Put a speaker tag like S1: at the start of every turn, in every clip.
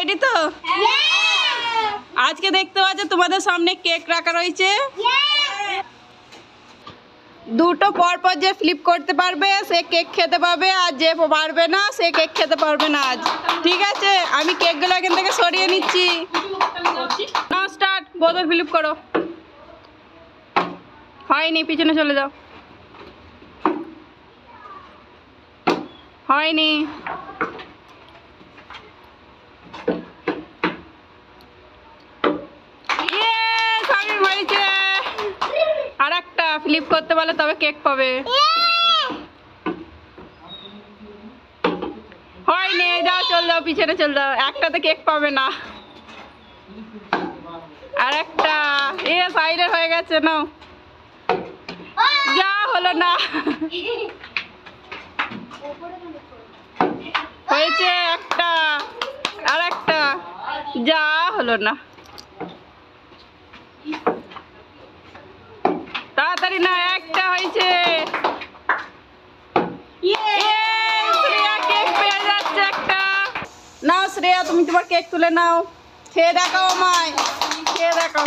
S1: Ready তো? আজকে দেখতে পাচ্ছ তোমাদের সামনে কেক রাখা রয়েছে। দুটো পর পর যে ফ্লিপ করতে পারবে সে কেক খেতে পারবে আর যে পারবে না সে কেক খেতে পারবে না আজ। ঠিক আছে? আমি কেকগুলো এখান থেকে সরিয়ে নিচ্ছি। স্টার্ট বোতল ফ্লিপ করো। হয়নি পিছনে চলে যাও। হয়নি Yes, আমি হয়েছে আর একটা ফ্লিপ করতে পারলে তবে কেক পাবে। হয়নি যাও, চল যাও পিছনে চল যাও একটাতে কেক পাবে না। আর একটা। এ সাইডের হয়ে গেছে, নাও। যা হলো না। হয়েছে একটা। আর একটা। যা হলো না তাড়াতাড়ি না একটা হয়েছে। শ্রেয়া কেক পেয়ে যাচ্ছে নাও শ্রেয়া তুমি তোমার কেক তুলে নাও। খেয়ে দেখাও আমায়। খেয়ে দেখাও।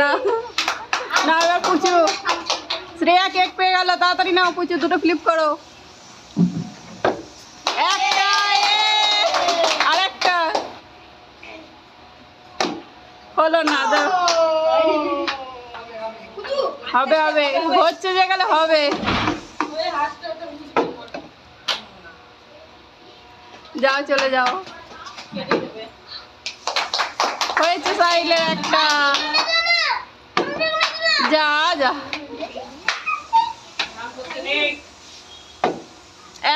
S1: না না এবার পুচু। শ্রেয়া কেক পেয়ে গেল তাড়াতাড়ি নাও পুচু দুটো ফ্লিপ করো। একটা আর একটা হলো না হবে হবে। হচ্ছে যে গেলে হবে। যাও, চলে যাও। হয়েছে সাইলের একটা। যা যা।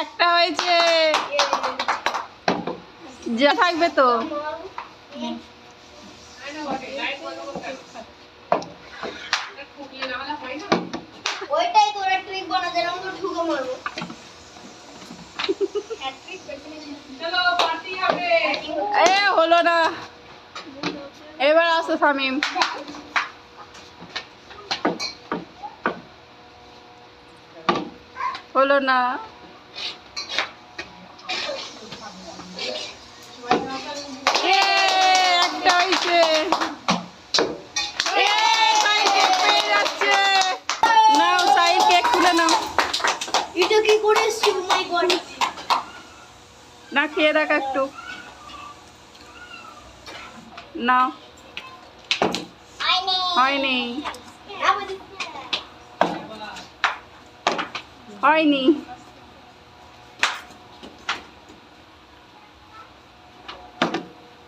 S1: একটা হয়েছে। যা থাকবে তো। হলো না এবার আসো শামিম। হলো না। একটা হয়েছে নাও সাইড কেক তুলে নাও।
S2: এটা কি করে
S1: না খেয়ে দেখ একটু। নাও
S2: আইনে
S1: হয়নি হয়নি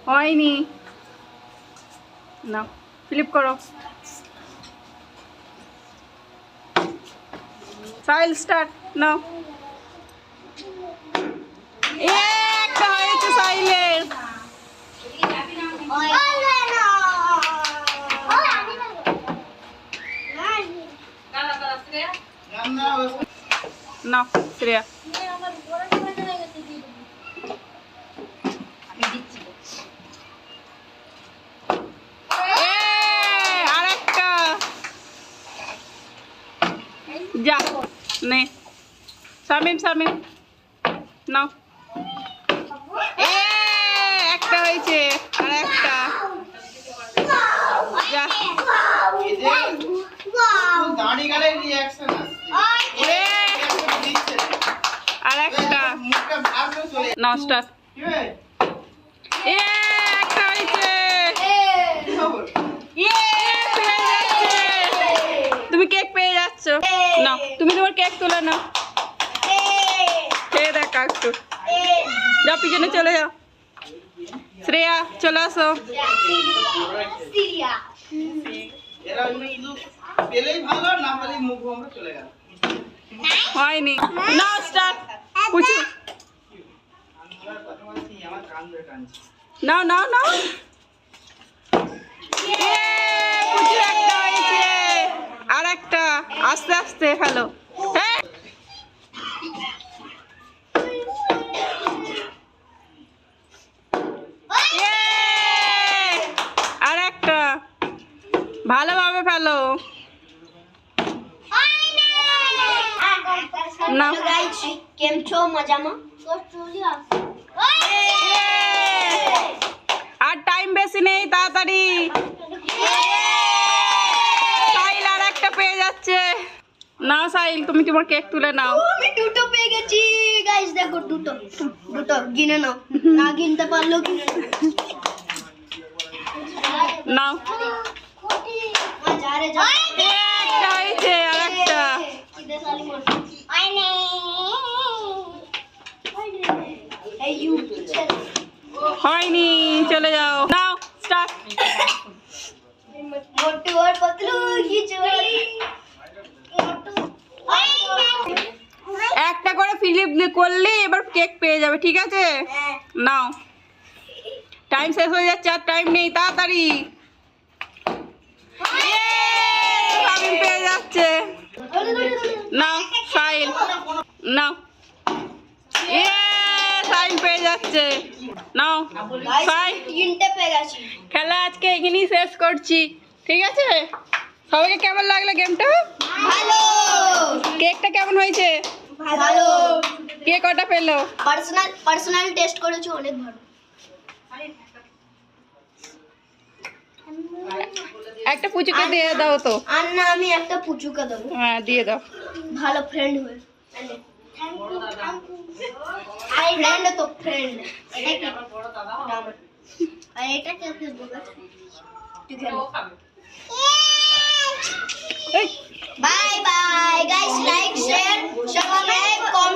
S1: হয়নি না ফ্লিপ করো. সাইল স্টার্ট নাও এ, একটা হয়েছে সাইলের না শ্রেয়া। যা নে। সামিম সামিম। নাও এ একটা হয়েছে আর একটা যা
S3: দাঁড়িয়ে গেলে রিয়াকশন আসছে
S1: এ
S3: দিচ্ছে
S1: আর একটা নাও স্টার্ট এ একটা হয়েছে। ইয়ে। তুমি কেক পেয়ে যাচ্ছ। না তুমি তোমার কেক তুলে নাও। খেয়ে দেখা একটু যাও পিছনে চলে যাও। শ্রেয়া চলে আসো।
S3: পেলেই ভালো না পেলেই মুখ ভমরা চলে গেল।
S1: হয়নি। না স্টার্ট পুচু। নাও নাও নাও। ইয়ে, আর একটা। আস্তে আস্তে হ্যালো। হ্যাঁ আর একটা। ভালোভাবে ফেলো। না
S2: ગાઈસ કેમ છો મજામાં તો ચલી આવ
S1: আর টাইম বেশি নেই তাড়াতাড়ি সাইল আর একটা পেয়ে যাচ্ছে নাও সাইল তুমি তোমার কেক তুলে নাও
S2: আমি দুটো পেয়ে গেছি গাইস দেখো দুটো দুটো গিনে নাও না গিনতে পারলেও গিনে
S1: নাও
S2: নাও
S1: হয়নি, চলে যাও। নাও স্টার্ট একটা করে ফিলিপ করলে এবার কেক পেয়ে যাবে, ঠিক আছে? নাও। টাইম শেষ হয়ে যাচ্ছে, আর টাইম নেই, তাড়াতাড়ি। পেয়ে যাচ্ছে। নাও সাইল নাও। সাইল পেয়ে যাচ্ছে। নাও সাইল
S2: তিনটে পেয়ে গেছি।
S1: খেলা আজকে এখানেই শেষ করছি। ঠিক আছে? সবাইকে কেমন লাগল গেমটা
S2: ভালো।
S1: কেকটা কেমন হয়েছে?
S2: ভালো।
S1: কে কটা পেল?
S2: পার্সোনাল পার্সোনাল টেস্ট করেছি অনেক ভালো।
S1: একটা পুচুকে দিয়ে দাও তো।
S2: আর না আমি একটা পুচুকে দেবো।
S1: হ্যাঁ দিয়ে দাও।
S2: ভালো ফ্রেন্ড হয়ে। ফ্রেন্ড তো ফ্রেন্ড আর এটা কে দেবো ঠিক আছে
S1: এই
S2: bye bye guys like share subscribe comment